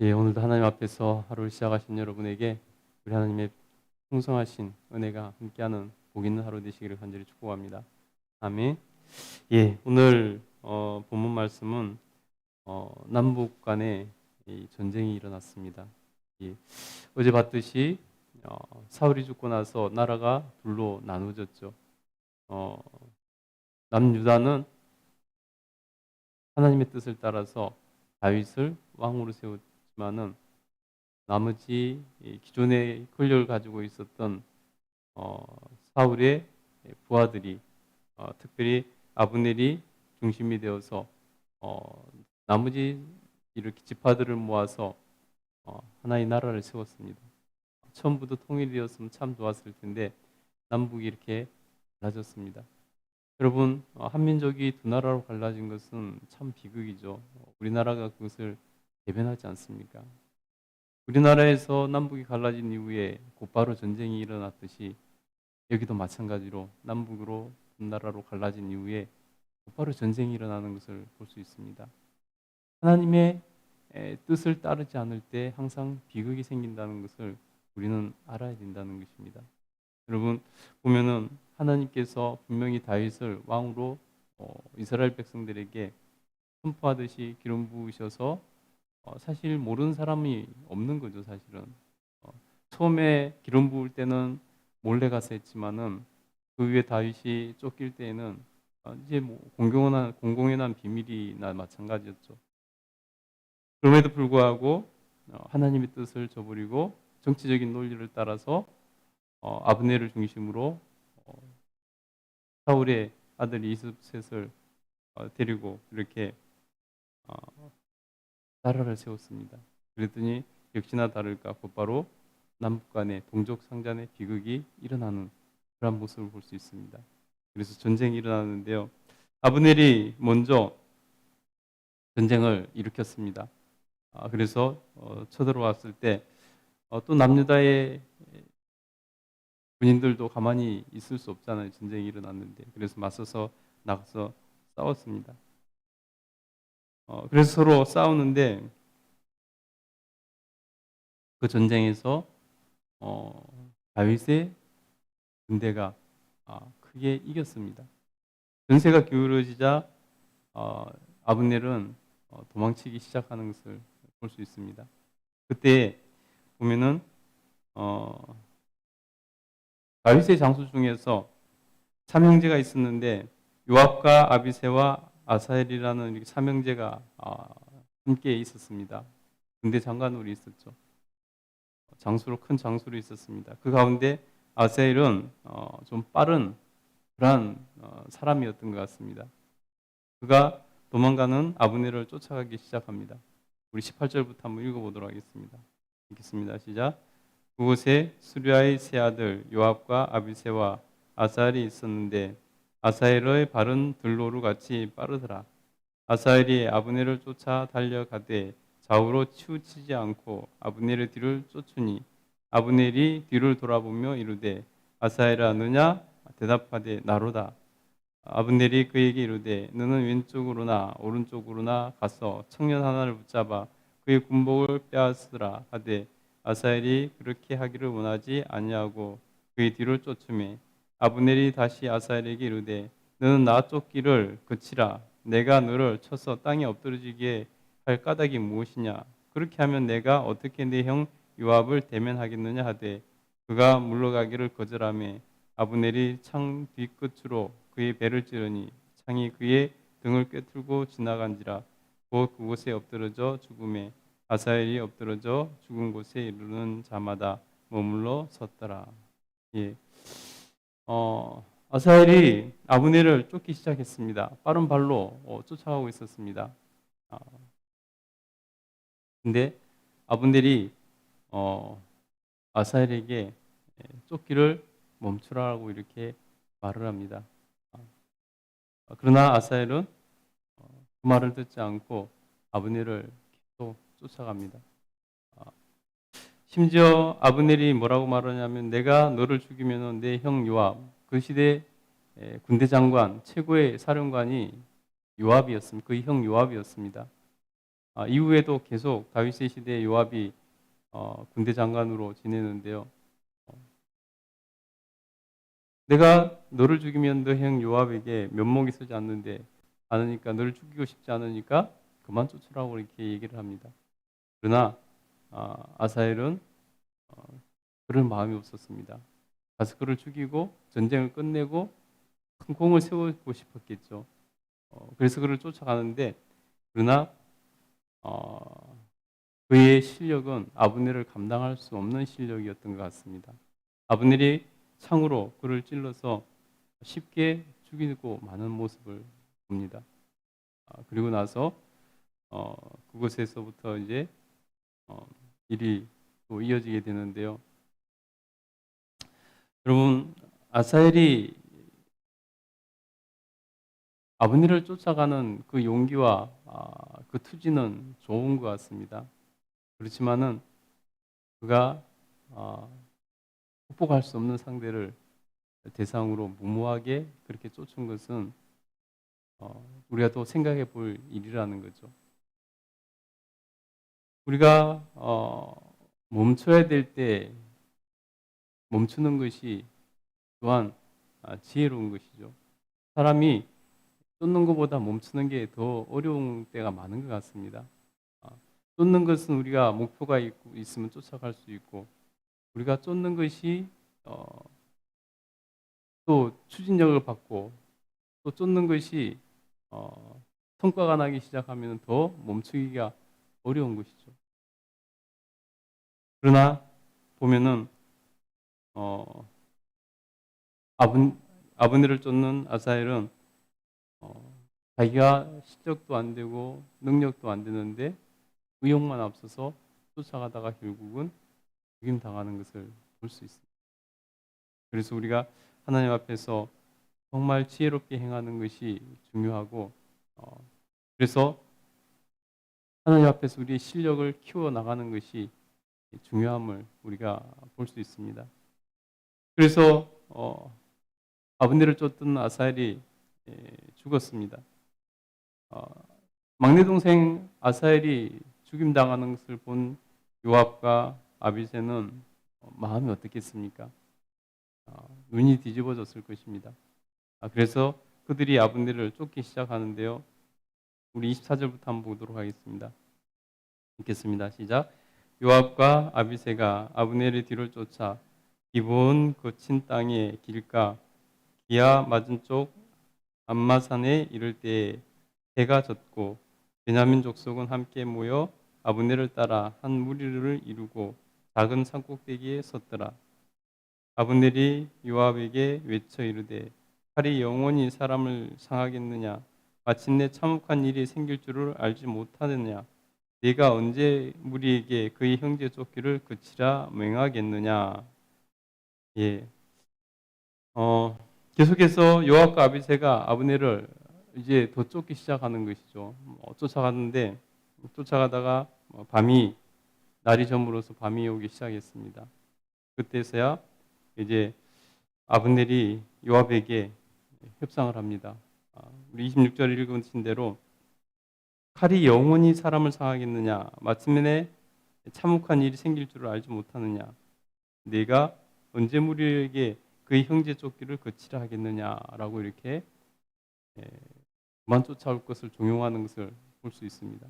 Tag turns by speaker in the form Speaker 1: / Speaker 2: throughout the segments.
Speaker 1: 예, 오늘도 하나님 앞에서 하루를 시작하신 여러분에게 우리 하나님의 풍성하신 은혜가 함께하는 복 있는 하루 되시기를 간절히 축복합니다. 아멘. 예, 오늘 어, 본문 말씀은 어, 남북 이 전쟁이 일어났습니다. 예, 어제 봤듯이 어, 사울이 죽고 나서 나라가 둘로 나누어졌죠. 어, 남유다는 하나님의 뜻을 따라서 다윗을 왕으로 세웠지 만은 나머지 이 기존의 권력을 가지고 있었던 어, 사울의 부하들이 어, 특별히 아브넬이 중심이 되어서 어, 나머지 이렇게 지파들을 모아서 어, 하나의 나라를 세웠습니다. 처음부터 통일되었으면 참 좋았을 텐데 남북이 이렇게 갈라졌습니다. 여러분 어, 한민족이 두 나라로 갈라진 것은 참 비극이죠. 우리나라가 그것을 대변하지 않습니까? 우리나라에서 남북이 갈라진 이후에 곧바로 전쟁이 일어났듯이 여기도 마찬가지로 남북으로 두 나라로 갈라진 이후에 곧바로 전쟁이 일어나는 것을 볼 수 있습니다. 하나님의 에, 뜻을 따르지 않을 때 항상 비극이 생긴다는 것을 우리는 알아야 된다는 것입니다. 여러분 보면은 하나님께서 분명히 다윗을 왕으로 어, 이스라엘 백성들에게 선포하듯이 기름 부으셔서 어, 사실 모르는 사람이 없는 거죠 사실은 어, 처음에 기름 부을 때는 몰래 가서 했지만은 그 위에 다윗이 쫓길 때에는 어, 이제 뭐 공공연한 공공연한 비밀이나 마찬가지였죠. 그럼에도 불구하고 어, 하나님의 뜻을 저버리고 정치적인 논리를 따라서 어, 아브넬을 중심으로 어, 사울의 아들 이스셋을 어, 데리고 이렇게 어, 나라를 세웠습니다. 그랬더니 역시나 다를까 곧바로 남북 간의 동족 상잔의 비극이 일어나는 그런 모습을 볼 수 있습니다. 그래서 전쟁이 일어나는데요. 아브넬이 먼저 전쟁을 일으켰습니다. 아, 그래서 어, 쳐들어왔을 때 어, 또 남유다의 군인들도 가만히 있을 수 없잖아요. 전쟁이 일어났는데. 그래서 맞서서 나가서 싸웠습니다. 어, 그래서 서로 싸우는데 그 전쟁에서 어, 다윗의 군대가 아, 크게 이겼습니다. 전세가 기울어지자 어, 아브넬은 어, 도망치기 시작하는 것을 볼 수 있습니다. 그때 보면은 어, 다윗의 장수 중에서 삼형제가 있었는데 요압과 아비세와 아사엘이라는 삼형제가 아, 함께 있었습니다. 군대 장관으로 있었죠. 장수로 큰 장수로 있었습니다. 그 가운데 아사엘은 어, 좀 빠른 그러한 어, 사람이었던 것 같습니다. 그가 도망가는 아브넬을 쫓아가기 시작합니다. 우리 18절부터 한번 읽어보도록 하겠습니다. 읽겠습니다. 시작. 그곳에 수리아의 세 아들 요압과 아비세와 아사엘이 있었는데 아사엘의 발은 들로루 같이 빠르더라. 아사엘이 아브넬을 쫓아 달려가되 좌우로 치우치지 않고 아브넬의 뒤를 쫓으니 아브넬이 뒤를 돌아보며 이르되 아사엘아 너냐 대답하되 나로다. 아브넬이 그에게 이르되 너는 왼쪽으로나 오른쪽으로나 가서 청년 하나를 붙잡아 그의 군복을 빼앗으라 하되 아사엘이 그렇게 하기를 원하지 아니하고 그의 뒤를 쫓음에 아브넬이 다시 아사엘에게 이르되 너는 나 쫓기를 그치라 내가 너를 쳐서 땅에 엎드러지게 할 까닭이 무엇이냐 그렇게 하면 내가 어떻게 내 형 요압을 대면하겠느냐 하되 그가 물러가기를 거절하며 아브넬이 창 뒤끝으로 그의 배를 찌르니 창이 그의 등을 꿰뚫고 지나간지라 곧 그곳에 엎드러져 죽음에 아사엘이 엎드러져 죽은 곳에 이르는 자마다 머물러 섰더라. 예. 어, 아사엘이 아브넬을 쫓기 시작했습니다. 빠른 발로 어, 쫓아가고 있었습니다. 아, 근데 아브넬이 어, 아사엘에게 쫓기를 멈추라고 이렇게 말을 합니다. 아, 그러나 아사엘은 어, 그 말을 듣지 않고 아브넬을 계속 쫓아갑니다. 아, 심지어 아브넬이 뭐라고 말하냐면 내가 너를 죽이면 내 형 요압 그 시대 군대 장관 최고의 사령관이 요압이었습니다. 그 형 요압이었습니다. 아, 이후에도 계속 다윗의 시대에 요압이 어, 군대 장관으로 지내는데요. 어, 내가 너를 죽이면 너 형 요압에게 면목이 서지 않는데 않으니까 너를 죽이고 싶지 않으니까 그만 쫓으라고 이렇게 얘기를 합니다. 그러나 아, 아사엘은 어, 그럴 마음이 없었습니다. 가서 그를 죽이고 전쟁을 끝내고 큰 공을 세우고 싶었겠죠. 어, 그래서 그를 쫓아가는데 그러나 어, 그의 실력은 아브넬을 감당할 수 없는 실력이었던 것 같습니다. 아브넬이 창으로 그를 찔러서 쉽게 죽이고 마는 모습을 봅니다. 아, 그리고 나서 어, 그곳에서부터 이제 어, 일이 또 이어지게 되는데요. 여러분 아사엘이 아버니를 쫓아가는 그 용기와 아, 그 투지는 좋은 것 같습니다. 그렇지만은 그가 아, 극복할 수 없는 상대를 대상으로 무모하게 그렇게 쫓은 것은 어, 우리가 또 생각해 볼 일이라는 거죠. 우리가 어, 멈춰야 될 때 멈추는 것이 또한 아, 지혜로운 것이죠. 사람이 쫓는 것보다 멈추는 게 더 어려운 때가 많은 것 같습니다. 아, 쫓는 것은 우리가 목표가 있고, 있으면 쫓아갈 수 있고 우리가 쫓는 것이 어, 또 추진력을 받고 또 쫓는 것이 어, 성과가 나기 시작하면 더 멈추기가 어려운 것이죠. 그러나 보면은 어, 아분 아브네를 쫓는 아사엘은 어, 자기가 실력도 안 되고 능력도 안 되는데 의욕만 앞서서 쫓아가다가 결국은 죽임 당하는 것을 볼 수 있습니다. 그래서 우리가 하나님 앞에서 정말 지혜롭게 행하는 것이 중요하고 어, 그래서 하나님 앞에서 우리의 실력을 키워 나가는 것이 중요함을 우리가 볼 수 있습니다. 그래서 어, 아브네를 쫓던 아사엘이 예, 죽었습니다. 어, 막내 동생 아사엘이 죽임 당하는 것을 본 요압과 아비세는 어, 마음이 어떻겠습니까? 어, 눈이 뒤집어졌을 것입니다. 아, 그래서 그들이 아브네를 쫓기 시작하는데요. 우리 24절부터 한번 보도록 하겠습니다. 읽겠습니다. 시작. 요압과 아비세가 아브네를 뒤를 쫓아 기본 거친 땅의 길가 기아 맞은 쪽 암마산에 이를 때에 해가 졌고 베냐민 족속은 함께 모여 아브네를 따라 한 무리를 이루고 작은 산꼭대기에 섰더라. 아브넬이 요압에게 외쳐 이르되 칼이 영원히 사람을 상하겠느냐 마침내 참혹한 일이 생길 줄을 알지 못하느냐 네가 언제 무리에게 그의 형제 쫓기를 그치라 맹하겠느냐 예. 어, 계속해서 요압과 아비세가 아브넬을 이제 더 쫓기 시작하는 것이죠. 어, 쫓아가는데 쫓아가다가 뭐 밤이 날이 저물어서 밤이 오기 시작했습니다. 그때서야 이제 아브넬이 요압에게 협상을 합니다. 아, 우리 26절 읽으신 대로 칼이 영원히 사람을 상하겠느냐 마침내 참혹한 일이 생길 줄을 알지 못하느냐 내가 언제 무리에게 그의 형제 쫓기를 거치라 하겠느냐라고 이렇게 예, 그만 쫓아올 것을 종용하는 것을 볼 수 있습니다.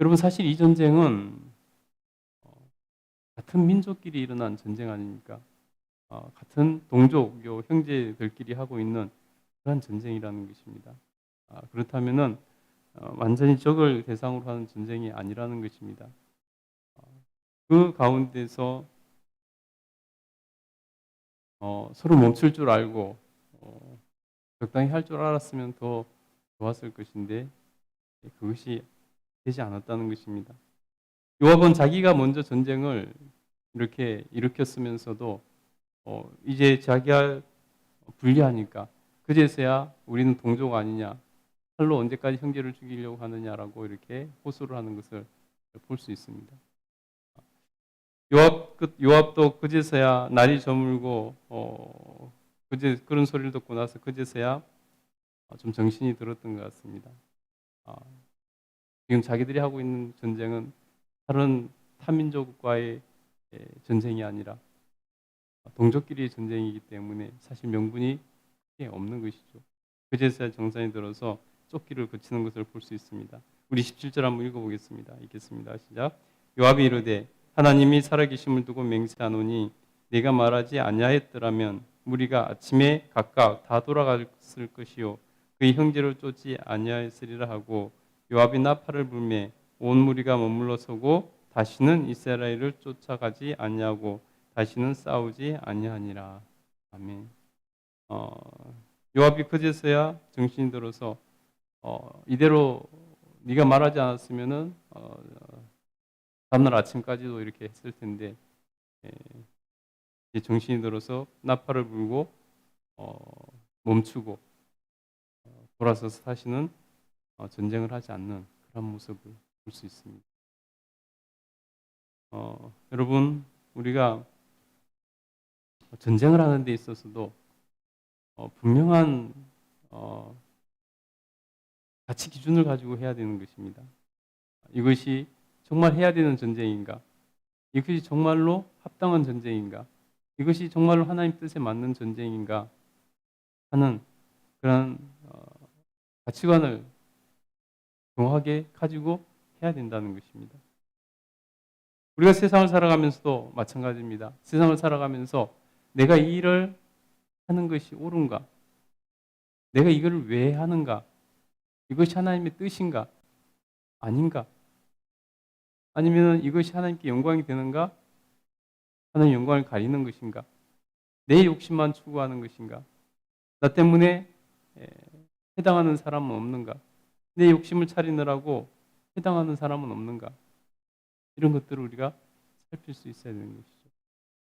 Speaker 1: 여러분 사실 이 전쟁은 어, 같은 민족끼리 일어난 전쟁 아닙니까? 어, 같은 동족, 요 형제들끼리 하고 있는 그런 전쟁이라는 것입니다. 아, 그렇다면은 어, 완전히 적을 대상으로 하는 전쟁이 아니라는 것입니다. 그 가운데서 어, 서로 멈출 줄 알고 어, 적당히 할 줄 알았으면 더 좋았을 것인데 그것이 되지 않았다는 것입니다. 요압은 자기가 먼저 전쟁을 이렇게 일으켰으면서도 어, 이제 자기가 불리하니까 그제서야 우리는 동족 아니냐 칼로 언제까지 형제를 죽이려고 하느냐라고 이렇게 호소를 하는 것을 볼 수 있습니다. 요압 요압도 그제서야 날이 저물고 어, 그제 그런 소리를 듣고 나서 그제서야 좀 정신이 들었던 것 같습니다. 아, 지금 자기들이 하고 있는 전쟁은 다른 타민족과의 에, 전쟁이 아니라 동족끼리의 전쟁이기 때문에 사실 명분이 없는 것이죠. 그제서야 정산이 들어서 쫓기를 거치는 것을 볼 수 있습니다. 우리 17절 한번 읽어보겠습니다. 읽겠습니다. 시작. 요압이 이르되 하나님이 살아계심을 두고 맹세하노니 내가 말하지 아니하였더라면 무리가 아침에 각각 다 돌아갔을 것이요 그의 형제를 쫓지 아니하였으리라 하고 요압이 나팔을 불매 온 무리가 머물러 서고 다시는 이스라엘을 쫓아가지 아니하고 다시는 싸우지 아니하니라. 아멘. 어, 요압이 그제서야 정신이 들어서 어, 이대로 네가 말하지 않았으면은 어, 다음날 아침까지도 이렇게 했을 텐데 예, 정신이 들어서 나팔을 불고 어, 멈추고 어, 돌아서서 다시는 어, 전쟁을 하지 않는 그런 모습을 볼 수 있습니다. 어, 여러분 우리가 전쟁을 하는 데 있어서도 어, 분명한 어, 가치 기준을 가지고 해야 되는 것입니다. 이것이 정말 해야 되는 전쟁인가? 이것이 정말로 합당한 전쟁인가? 이것이 정말로 하나님 뜻에 맞는 전쟁인가? 하는 그런 어, 가치관을 정확하게 가지고 해야 된다는 것입니다. 우리가 세상을 살아가면서도 마찬가지입니다. 세상을 살아가면서 내가 이 일을 하는 것이 옳은가? 내가 이걸 왜 하는가? 이것이 하나님의 뜻인가? 아닌가? 아니면 이것이 하나님께 영광이 되는가? 하나님 영광을 가리는 것인가? 내 욕심만 추구하는 것인가? 나 때문에 에, 해당하는 사람은 없는가? 내 욕심을 차리느라고 해당하는 사람은 없는가? 이런 것들을 우리가 살필 수 있어야 되는 것이죠.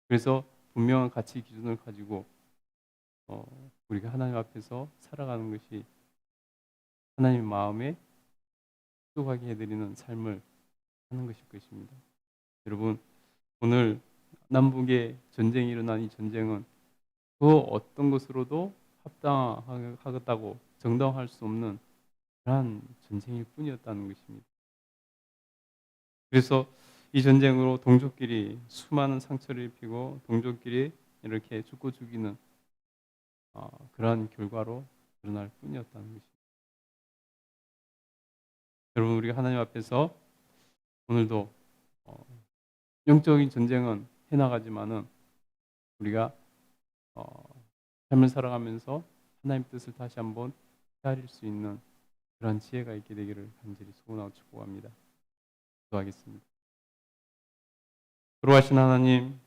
Speaker 1: 그래서 분명한 가치 기준을 가지고 어, 우리가 하나님 앞에서 살아가는 것이 하나님 마음에 흡족하게 해드리는 삶을 하는 것일 것입니다. 여러분 오늘 남북의 전쟁이 일어난 이 전쟁은 그 어떤 것으로도 합당하겠다고 정당할 수 없는 그러한 전쟁일 뿐이었다는 것입니다. 그래서 이 전쟁으로 동족끼리 수많은 상처를 입히고 동족끼리 이렇게 죽고 죽이는 어, 그러한 결과로 드러날 뿐이었다는 것입니다. 여러분 우리가 하나님 앞에서 오늘도 어, 영적인 전쟁은 해나가지만은 우리가 어, 삶을 살아가면서 하나님 뜻을 다시 한번 헤아릴 수 있는 그런 지혜가 있게 되기를 간절히 소원하고 축복합니다. 기도하겠습니다. 그러하신 하나님,